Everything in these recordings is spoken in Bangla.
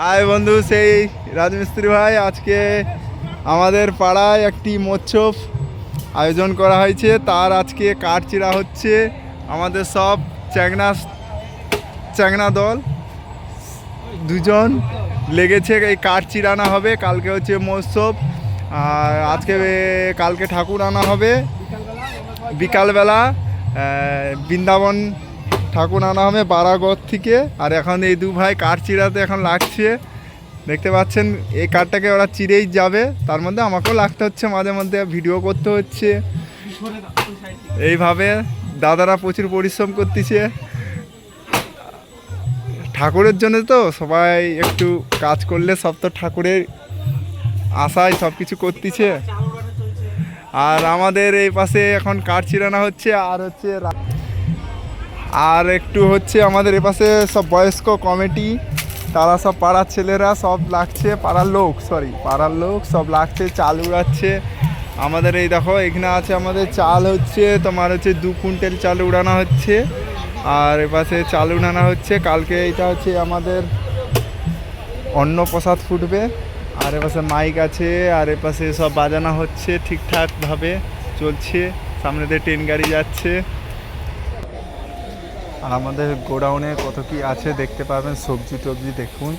হাই বন্ধু, সেই রাজমিস্ত্রি ভাই, আজকে আমাদের পাড়ায় একটি মৎস্যব আয়োজন করা হয়েছে। তার আজকে কাঠ চিরা হচ্ছে আমাদের সব চ্যাংনা চ্যাংনা দল। দুজন লেগেছে, এই কাঠ চিরানো হবে, কালকে হচ্ছে মৎস্যব আর আজকে কালকে ঠাকুর আনা হবে। বিকালবেলা বৃন্দাবন ঠাকুর আনা হবে বারাগড় থেকে, আর এখন এই দু ভাই কাঠ চিরাতে এখন লাগছে, দেখতে পাচ্ছেন, এই কাঠটাকে ওরা চিরেই যাবে, তার মধ্যে আমাকেও লাগতে হচ্ছে, মাঝে মধ্যে ভিডিও করতে হচ্ছে। এইভাবে দাদারা প্রচুর পরিশ্রম করতেছে। ঠাকুরের জন্য তো সবাই একটু কাজ করলে সব তো ঠাকুরের আশায় সব কিছু করতেছে। আর আমাদের এই পাশে এখন কাঠ চিরানো হচ্ছে, আর হচ্ছে আর একটু হচ্ছে আমাদের এপাশে সব বয়স্ক কমিটি, তারা সব পাড়ার ছেলেরা সব লাগছে, পাড়ার লোক সরি পাড়ার লোক সব লাগছে, চাল উড়াচ্ছে। আমাদের এই দেখো, এখানে আছে আমাদের চাল হচ্ছে, তোমার হচ্ছে দু কুইন্টাল চাল উড়ানো হচ্ছে। আর এপাশে চাল উড়ানো হচ্ছে, কালকে এটা হচ্ছে আমাদের অন্নপ্রসাদ ফুটবে। আর এপাশে মাইক আছে, আর এপাশে সব বাজানো হচ্ছে ঠিকঠাকভাবে, চলছে। সামনে দিয়ে ট্রেন গাড়ি যাচ্ছে। আর আমাদের গোডাউনে কত কি আছে দেখতে পাবেন, সবজি টবজি দেখুন।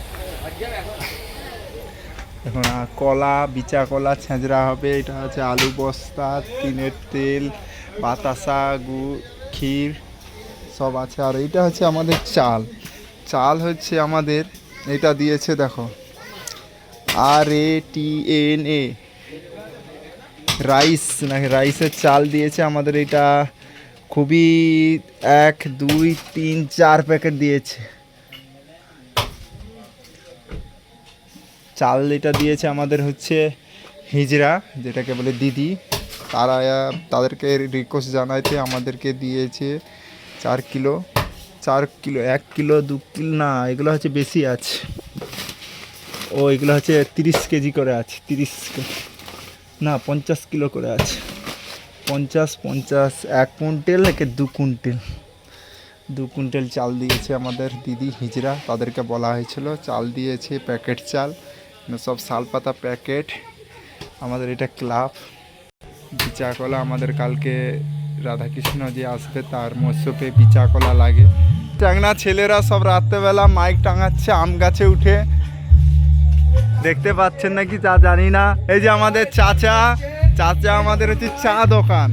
আর কলা, বিচা কলা, ছেঁচড়া হবে, এটা হচ্ছে আলু বস্তা, টিনের তেল, বাতাসা, গু, ক্ষীর, সব আছে। আর এইটা হচ্ছে আমাদের চাল। চাল হচ্ছে আমাদের, এটা দিয়েছে দেখো, আর এ টি এন এ, রাইস, নাকি রাইসের চাল দিয়েছে আমাদের এটা খুবই এক, দুই, তিন, চার প্যাকেট দিয়েছে। চাল এটা দিয়েছে আমাদের হচ্ছে হিজরা যেটাকে বলে দিদি। তারা, তাদেরকে রিকোয়েস্ট জানাইতে আমাদেরকে দিয়েছে চার কিলো। চার কিলো, এক কিলো, দু কিলো, না, এগুলো হচ্ছে বেশি আছে। ও, এগুলো হচ্ছে তিরিশ কেজি করে আছে, তিরিশ না, পঞ্চাশ কিলো করে আছে। পঞ্চাশ পঞ্চাশ, এক কুইন্টেল একে দু কুইন্টেল? দু কুইন্টেল চাল দিয়েছে আমাদের দিদি হিজরা তাদেরকে বলা হয়েছিল। চাল দিয়েছে, প্যাকেট চাল। সব শালপাতা প্যাকেট। আমাদের এটা ক্লাব। বিচা কলা আমাদের কালকে রাধাকৃষ্ণ যে আসবে, তার মৎস্যপে বিচা কলা লাগে। টাংনা ছেলেরা সব রাত্রেবেলা মাইক টাঙাচ্ছে, আম গাছে উঠে। দেখতে পাচ্ছেন নাকি তা জানি না। এই যে আমাদের চাচা। চাচা আমাদের হচ্ছে চা দোকান।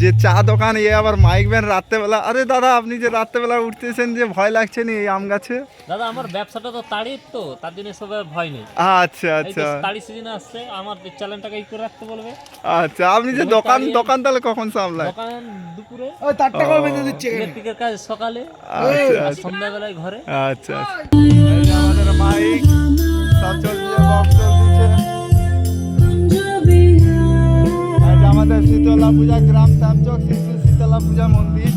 যে চা দোকান এ আবার মাইক ব্যান রাত্রেবেলা। আরে দাদা আপনি যে রাত্রেবেলা উঠতেছেন যে ভয় লাগছে নি এই আম গাছে? দাদা আমার ব্যবসাটা তো তাড়ির তো তার জন্য সবাই ভয় নেই। আচ্ছা আচ্ছা। তাড়ি সিজন আসছে আমার চ্যালেঞ্জটাকে ই করে রাখতে বলবে। আচ্ছা আপনি যে দোকান দোকান তাহলে কখন সামলায়? দোকান দুপুরে। ও, ইলেকট্রিকের কাজ সকালে। আচ্ছা আচ্ছা। সন্ধ্যাবেলায় ঘরে। আচ্ছা আচ্ছা। আমাদের মাইক গ্রাম শীতলা পূজা মন্দির।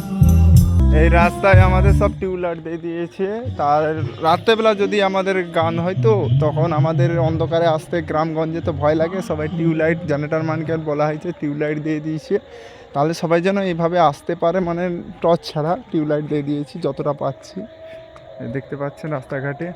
এই রাস্তায় আমাদের সব টিউলাইট দিয়ে দিয়েছে। তার রাত্রেবেলা যদি আমাদের গান হয় তো, তখন আমাদের অন্ধকারে আসতে গ্রামগঞ্জে তো ভয় লাগে। সবাই টিউবলাইট জেনারেটার মানকে বলা হয়েছে টিউবলাইট দিয়ে দিয়েছে। তাহলে সবাই যেন এইভাবে আসতে পারে মানে টর্চ ছাড়া টিউবলাইট দিয়ে দিয়েছি, যতটা পাচ্ছি। দেখতে পাচ্ছেন রাস্তাঘাটে।